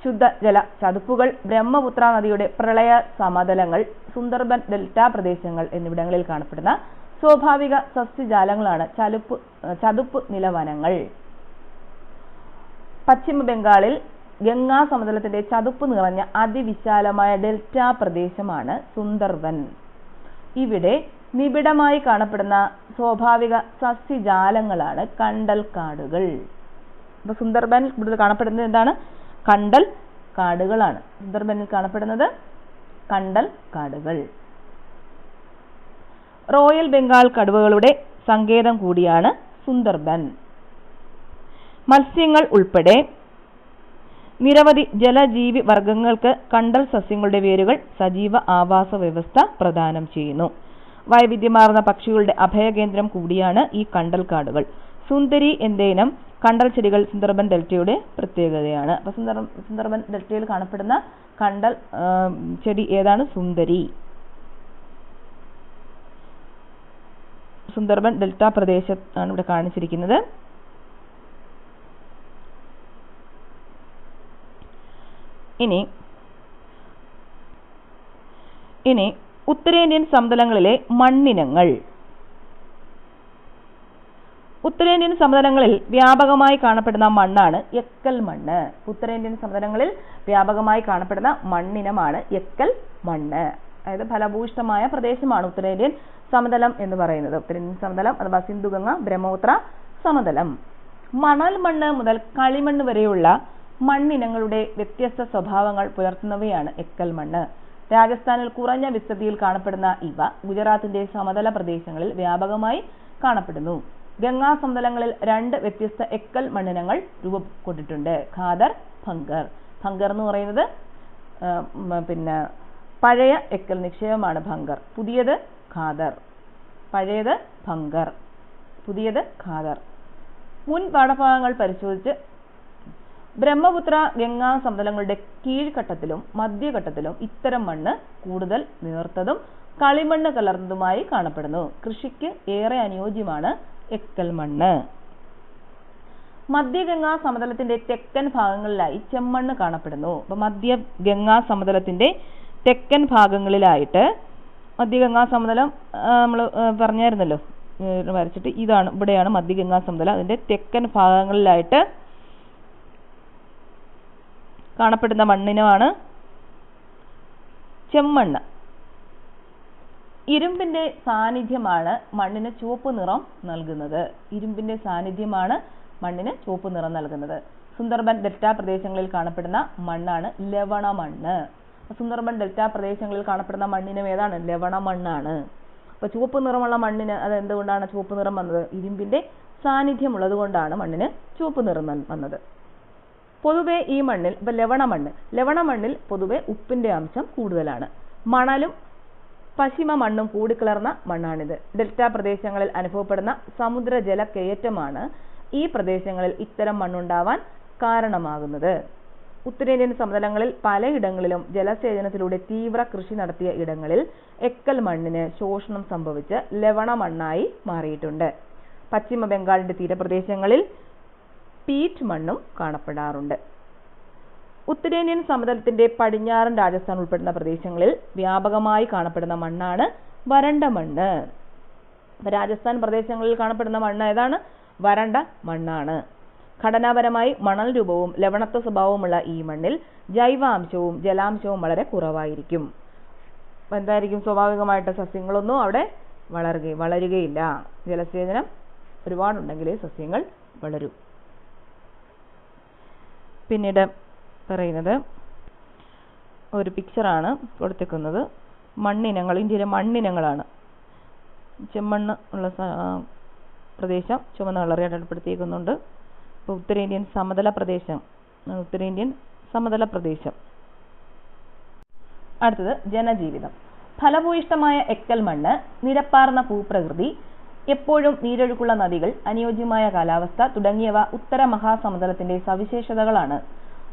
ശുദ്ധജല ചതുപ്പുകൾ ബ്രഹ്മപുത്ര നദിയുടെ പ്രളയ സമതലങ്ങൾ സുന്ദർബൻ ഡെൽറ്റ പ്രദേശങ്ങൾ എന്നിവിടങ്ങളിൽ കാണപ്പെടുന്ന സ്വാഭാവിക സസ്യജാലങ്ങളാണ് ചലുപ്പ് ചതുപ്പ് നിലവനങ്ങൾ. പശ്ചിമ ബംഗാളിൽ ഗംഗാ സമതലത്തിന്റെ ചതുപ്പ് നിറഞ്ഞ അതിവിശാലമായ ഡെൽറ്റ പ്രദേശമാണ് സുന്ദർബൻ. ഇവിടെ നിബിഡമായി കാണപ്പെടുന്ന സ്വാഭാവിക സസ്യജാലങ്ങളാണ് കണ്ടൽ കാടുകൾ അപ്പൊ സുന്ദർബനിൽ കൂടുതൽ കാണപ്പെടുന്നത് എന്താണ്? കണ്ടൽ കാടുകളാണ്. സുന്ദർബനിൽ കാണപ്പെടുന്നത് കണ്ടൽ കാടുകൾ. റോയൽ ബംഗാൾ കടുവകളുടെ സങ്കേതം കൂടിയാണ് സുന്ദർബൻ. മത്സ്യങ്ങൾ ഉൾപ്പെടെ നിരവധി ജലജീവി വർഗങ്ങൾക്ക് കണ്ടൽ സസ്യങ്ങളുടെ വേരുകൾ സജീവ ആവാസ വ്യവസ്ഥ പ്രദാനം ചെയ്യുന്നു. വൈവിധ്യമാർന്ന പക്ഷികളുടെ അഭയകേന്ദ്രം കൂടിയാണ് ഈ കണ്ടൽ കാടുകൾ സുന്ദരി എന്ന ഇനം കണ്ടൽ ചെടികൾ സുന്ദർബൻ ഡെൽറ്റയുടെ പ്രത്യേകതയാണ്. അപ്പൊ സുന്ദർ സുന്ദർബൻ ഡെൽറ്റയിൽ കാണപ്പെടുന്ന കണ്ടൽ ചെടി ഏതാണ്? സുന്ദരി. സുന്ദർബൻ ഡെൽറ്റ പ്രദേശത്താണ് ഇവിടെ കാണിച്ചിരിക്കുന്നത്. ഇനി ഇനി ഉത്തരേന്ത്യൻ സമതലങ്ങളിലെ മണ്ണിനങ്ങൾ. ഉത്തരേന്ത്യൻ സമതലങ്ങളിൽ വ്യാപകമായി കാണപ്പെടുന്ന മണ്ണാണ് എക്കൽ മണ്ണ്. ഉത്തരേന്ത്യൻ സമതലങ്ങളിൽ വ്യാപകമായി കാണപ്പെടുന്ന മണ്ണിനമാണ് എക്കൽ മണ്ണ്. അതായത് ഫലഭൂഷ്ടമായ പ്രദേശമാണ് ഉത്തരേന്ത്യൻ സമതലം എന്ന് പറയുന്നത്. ഉത്തരേന്ത്യൻ സമതലം അഥവാ സിന്ധുഗംഗ ബ്രഹ്മപുത്ര സമതലം. മണൽ മണ്ണ് മുതൽ കളിമണ്ണ് വരെയുള്ള മണ്ണിനങ്ങളുടെ വ്യത്യസ്ത സ്വഭാവങ്ങൾ പുലർത്തുന്നവയാണ് എക്കൽ മണ്ണ്. രാജസ്ഥാനിൽ കുറഞ്ഞ വിസ്തൃതിയിൽ കാണപ്പെടുന്ന ഇവ ഗുജറാത്തിന്റെ സമതല പ്രദേശങ്ങളിൽ വ്യാപകമായി കാണപ്പെടുന്നു. ഗംഗാ സമതലങ്ങളിൽ രണ്ട് വ്യത്യസ്ത എക്കൽ മണ്ണിനങ്ങൾ രൂപപ്പെട്ടിട്ടുണ്ട്. ഖാദർ ഭങ്കർ ഭങ്കർ എന്ന് പറയുന്നത് പിന്നെ പഴയ എക്കൽ നിക്ഷേപമാണ് ഭങ്കർ പുതിയത് ഖാദർ. പഴയത് ഭങ്കർ പുതിയത് ഖാദർ. മുൻ പാഠഭാഗങ്ങൾ പരിശോധിച്ച് ബ്രഹ്മപുത്ര ഗംഗാ സമതലങ്ങളുടെ കീഴ്ഘട്ടത്തിലും മധ്യഘട്ടത്തിലും ഇത്തരം മണ്ണ് കൂടുതൽ നേർത്തതും കളിമണ്ണ് കലർന്നതുമായി കാണപ്പെടുന്നു. കൃഷിക്ക് ഏറെ അനുയോജ്യമാണ് എക്കൽ മണ്ണ്. മധ്യഗംഗാ സമതലത്തിന്റെ തെക്കൻ ഭാഗങ്ങളിലായി ചെമ്മണ്ണ് കാണപ്പെടുന്നു. അപ്പൊ മധ്യ ഗംഗാ സമതലത്തിന്റെ തെക്കൻ ഭാഗങ്ങളിലായിട്ട് മധ്യഗംഗാ സമതലം നമ്മൾ പറഞ്ഞായിരുന്നല്ലോ വരച്ചിട്ട് ഇതാണ് ഇവിടെയാണ് മധ്യഗംഗാ സമതലം. അതിന്റെ തെക്കൻ ഭാഗങ്ങളിലായിട്ട് കാണപ്പെടുന്ന മണ്ണിനമാണ് ചെമ്മണ്ണ്. ഇരുമ്പിന്റെ സാന്നിധ്യമാണ് മണ്ണിന് ചുവപ്പ് നിറം നൽകുന്നത്. ഇരുമ്പിന്റെ സാന്നിധ്യമാണ് മണ്ണിന് ചുവപ്പ് നിറം നൽകുന്നത്. സുന്ദർബൻ ഡെൽറ്റ പ്രദേശങ്ങളിൽ കാണപ്പെടുന്ന മണ്ണാണ് ലവണ മണ്ണ്. സുന്ദർബൻ ഡെൽറ്റ പ്രദേശങ്ങളിൽ കാണപ്പെടുന്ന മണ്ണിനും ഏതാണ്? ലവണ മണ്ണാണ്. അപ്പൊ ചുവപ്പ് നിറമുള്ള മണ്ണിന് അത് എന്തുകൊണ്ടാണ് ചുവപ്പ് നിറം വന്നത്? ഇരുമ്പിന്റെ സാന്നിധ്യമുള്ളത് കൊണ്ടാണ് മണ്ണിന് ചുവപ്പ് നിറം വന്നത്. പൊതുവെ ഈ മണ്ണിൽ ഇപ്പൊ ലവണമണ്ണ് ലവണമണ്ണിൽ ലവണ മണ്ണിൽ പൊതുവെ ഉപ്പിന്റെ അംശം കൂടുതലാണ്. മണലും പശ്ചിമ മണ്ണും കൂടിക്കലർന്ന മണ്ണാണിത്. ഡെൽറ്റ പ്രദേശങ്ങളിൽ അനുഭവപ്പെടുന്ന സമുദ്രജല കയറ്റമാണ് ഈ പ്രദേശങ്ങളിൽ ഇത്തരം മണ്ണുണ്ടാവാൻ കാരണമാകുന്നത്. ഉത്തരേന്ത്യൻ സമതലങ്ങളിൽ പലയിടങ്ങളിലും ജലസേചനത്തിലൂടെ തീവ്ര കൃഷി നടത്തിയ ഇടങ്ങളിൽ എക്കൽ മണ്ണിന് ശോഷണം സംഭവിച്ച് ലവണ മണ്ണായി മാറിയിട്ടുണ്ട്. പശ്ചിമ ബംഗാളിന്റെ തീരപ്രദേശങ്ങളിൽ പീറ്റ് മണ്ണും കാണപ്പെടാറുണ്ട്. ഉത്തരേന്ത്യൻ സമതലത്തിന്റെ പടിഞ്ഞാറൻ രാജസ്ഥാൻ ഉൾപ്പെടുന്ന പ്രദേശങ്ങളിൽ വ്യാപകമായി കാണപ്പെടുന്ന മണ്ണാണ് വരണ്ട മണ്ണ്. രാജസ്ഥാൻ പ്രദേശങ്ങളിൽ കാണപ്പെടുന്ന മണ്ണ് ഏതാണ്? വരണ്ട മണ്ണാണ്. ഘടനാപരമായി മണൽ രൂപവും ലവണത്വ സ്വഭാവവുമുള്ള ഈ മണ്ണിൽ ജൈവാംശവും ജലാംശവും വളരെ കുറവായിരിക്കും. എന്തായിരിക്കും? സ്വാഭാവികമായിട്ട് സസ്യങ്ങളൊന്നും അവിടെ വളരുക വളരുകയില്ല. ജലസേചനം ഒരുപാടുണ്ടെങ്കിലേ സസ്യങ്ങൾ വളരൂ. പിന്നീട് പറയുന്നത് ഒരു പിക്ചറാണ് കൊടുത്തേക്കുന്നത് മണ്ണിനങ്ങൾ ഇന്ത്യയിലെ മണ്ണിനങ്ങളാണ്. ചെമ്മണ്ണ് ഉള്ള പ്രദേശം ചുവന്ന കളറിൽ അടയാളപ്പെടുത്തിയേക്കുന്നുണ്ട് ഇപ്പോൾ ഉത്തരേന്ത്യൻ സമതല പ്രദേശം ഉത്തരേന്ത്യൻ സമതല പ്രദേശം. അടുത്തത് ജനജീവിതം. ഫലഭൂയിഷ്ടമായ എക്കൽ മണ്ണ് നിരപ്പാർന്ന ഭൂപ്രകൃതി എപ്പോഴും നീരൊഴുക്കുള്ള നദികൾ അനുയോജ്യമായ കാലാവസ്ഥ തുടങ്ങിയവ ഉത്തര മഹാസമുദ്രത്തിന്റെ സവിശേഷതകളാണ്.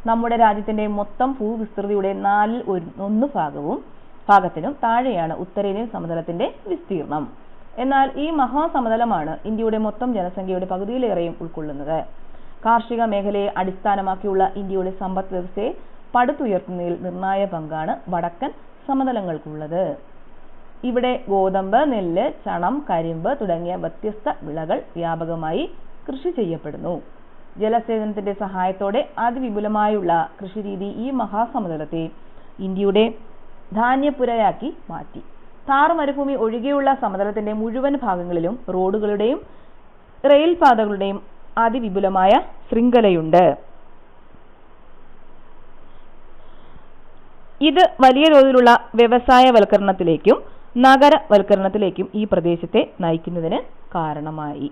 നമ്മുടെ രാജ്യത്തിന്റെ മൊത്തം ഭൂവിസ്തൃതിയുടെ നാലിൽ ഒന്ന് ഭാഗവും ഭാഗത്തിനും താഴെയാണ് ഉത്തരേന്ത്യൻ സമുദ്രത്തിന്റെ വിസ്തീർണം. എന്നാൽ ഈ മഹാസമതലമാണ് ഇന്ത്യയുടെ മൊത്തം ജനസംഖ്യയുടെ പകുതിയിലേറെയും ഉൾക്കൊള്ളുന്നത്. കാർഷിക മേഖലയെ അടിസ്ഥാനമാക്കിയുള്ള ഇന്ത്യയുടെ സമ്പദ് വ്യവസ്ഥയെ പടുത്തുയർത്തുന്നതിൽ നിർണായക പങ്കാണ് വടക്കൻ സമതലങ്ങൾക്കുള്ളത് ഇവിടെ ഗോതമ്പ് നെല്ല് ചണം കരിമ്പ് തുടങ്ങിയ വ്യത്യസ്ത വിളകൾ വ്യാപകമായി കൃഷി ചെയ്യപ്പെടുന്നു. ജലസേചനത്തിന്റെ സഹായത്തോടെ അതിവിപുലമായുള്ള കൃഷിരീതി ഈ മഹാസമുദ്രത്തെ ഇന്ത്യയുടെ ധാന്യപുരയാക്കി മാറ്റി. താർ മരുഭൂമി ഒഴികെയുള്ള സമതലത്തിന്റെ മുഴുവൻ ഭാഗങ്ങളിലും റോഡുകളുടെയും റെയിൽ പാതകളുടെയും അതിവിപുലമായ ശൃംഖലയുണ്ട്. ഇത് വലിയ തോതിലുള്ള വ്യവസായവൽക്കരണത്തിലേക്കും നഗരവൽക്കരണത്തിലേക്കും ഈ പ്രദേശത്തെ നയിക്കുന്നതിന് കാരണമായി.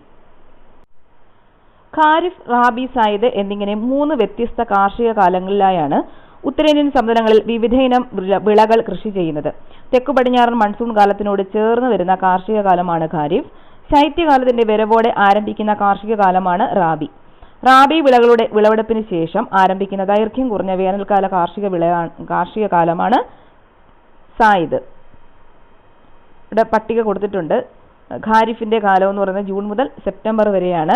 ഖാരിഫ് റാബി സായിദ് എന്നിങ്ങനെ മൂന്ന് വ്യത്യസ്ത കാർഷിക കാലങ്ങളിലായാണ് ഉത്തരേന്ത്യൻ സമതലങ്ങളിൽ വിവിധയിനം വിളകൾ കൃഷി ചെയ്യുന്നത്. തെക്കു പടിഞ്ഞാറൻ മൺസൂൺ കാലത്തിനോട് ചേർന്ന് വരുന്ന കാർഷിക കാലമാണ് ഖാരിഫ്. ശൈത്യകാലത്തിന്റെ വരവോടെ ആരംഭിക്കുന്ന കാർഷിക കാലമാണ് റാബി. റാബി വിളകളുടെ വിളവെടുപ്പിന് ശേഷം ആരംഭിക്കുന്ന ദൈർഘ്യം കുറഞ്ഞ വേനൽക്കാല കാർഷിക വിള കാർഷിക കാലമാണ് സായിദ്. ഇവിടെ പട്ടിക കൊടുത്തിട്ടുണ്ട്. ഖാരിഫിന്റെ കാലം എന്ന് പറയുന്നത് ജൂൺ മുതൽ സെപ്റ്റംബർ വരെയാണ്.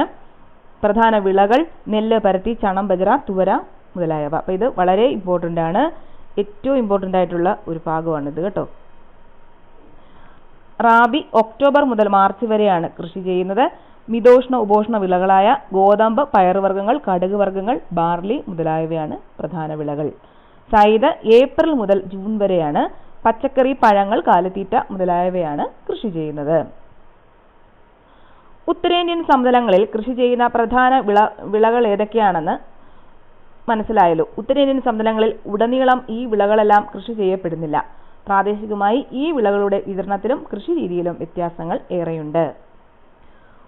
പ്രധാന വിളകൾ നെല്ല് പരത്തി ചണം ബജറ തുവര മുതലായവ. അപ്പോൾ ഇത് വളരെ ഇമ്പോർട്ടന്റ് ആണ്. ഏറ്റവും ഇമ്പോർട്ടന്റ് ആയിട്ടുള്ള ഒരു ഭാഗമാണിത് കേട്ടോ. റാബി ഒക്ടോബർ മുതൽ മാർച്ച് വരെയാണ് കൃഷി ചെയ്യുന്നത്. മിതോഷ്ണ ഉപോഷ്ണ വിളകളായ ഗോതമ്പ് പയറുവർഗങ്ങൾ കടുക് വർഗങ്ങൾ ബാർലി മുതലായവയാണ് പ്രധാന വിളകൾ. സൈദ് ഏപ്രിൽ മുതൽ ജൂൺ വരെയാണ് പച്ചക്കറി പഴങ്ങൾ കാലിത്തീറ്റ മുതലായവയാണ് കൃഷി ചെയ്യുന്നത്. ഉത്തരേന്ത്യൻ സമതലങ്ങളിൽ കൃഷി ചെയ്യുന്ന പ്രധാന വിള വിളകൾ ഏതൊക്കെയാണെന്ന് മനസ്സിലായല്ലോ. ഉത്തരേന്ത്യൻ സമതലങ്ങളിൽ ഉടനീളം ഈ വിളകളെല്ലാം കൃഷി ചെയ്യപ്പെടുന്നില്ല. പ്രാദേശികമായി ഈ വിളകളുടെ വിതരണത്തിലും കൃഷി രീതിയിലും വ്യത്യാസങ്ങൾ ഏറെയുണ്ട്.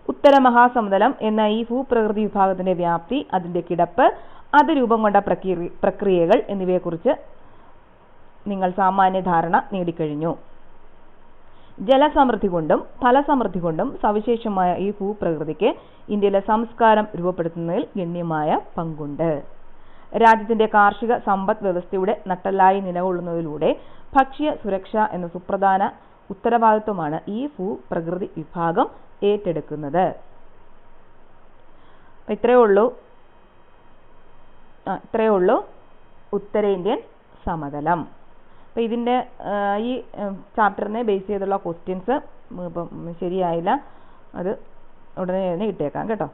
ഉത്തര മഹാസമതലം എന്ന ഈ ഭൂപ്രകൃതി വിഭാഗത്തിന്റെ വ്യാപ്തി അതിന്റെ കിടപ്പ് അത് രൂപം കൊണ്ട പ്രക്രിയ- പ്രക്രിയകൾ എന്നിവയെക്കുറിച്ച് നിങ്ങൾ സാമാന്യ ധാരണ നേടിക്കഴിഞ്ഞു. ജലസമൃദ്ധി കൊണ്ടും ഫലസമൃദ്ധി കൊണ്ടും സവിശേഷമായ ഈ ഭൂപ്രകൃതിക്ക് ഇന്ത്യയിലെ സംസ്കാരം രൂപപ്പെടുത്തുന്നതിൽ ഗണ്യമായ പങ്കുണ്ട്. രാജ്യത്തിന്റെ കാർഷിക സമ്പദ് വ്യവസ്ഥയുടെ നട്ടലായി നിലകൊള്ളുന്നതിലൂടെ ഭക്ഷ്യ സുരക്ഷ എന്ന സുപ്രധാന ഉത്തരവാദിത്വമാണ് ഈ ഭൂപ്രകൃതി വിഭാഗം ഏറ്റെടുക്കുന്നത്. ഇത്രയേ ഉള്ളൂ. ഇത്രയേ ഉള്ളൂ. ഉത്തരേന്ത്യൻ സമതലം. അപ്പോൾ ഇതിന്റെ ഈ ചാപ്റ്ററിനെ ബേസ് ചെയ്തുള്ള ക്വസ്റ്റ്യൻസ് ഇപ്പം ശരിയായില്ല. അത് ഉടനെ തന്നെ ഇട്ടേക്കാം കേട്ടോ.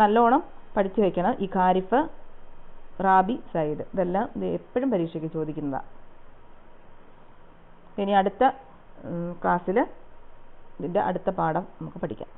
നല്ലോണം പഠിച്ചു വെക്കണം. ഈ ഖാരിഫ് റാബി സൈഡ് ഇതെല്ലാം ഇത് എപ്പോഴും പരീക്ഷയ്ക്ക് ചോദിക്കുന്നതാണ് ഇനി അടുത്ത ക്ലാസ്സിൽ ഇതിന്റെ അടുത്ത പാഠം നമുക്ക് പഠിക്കാം.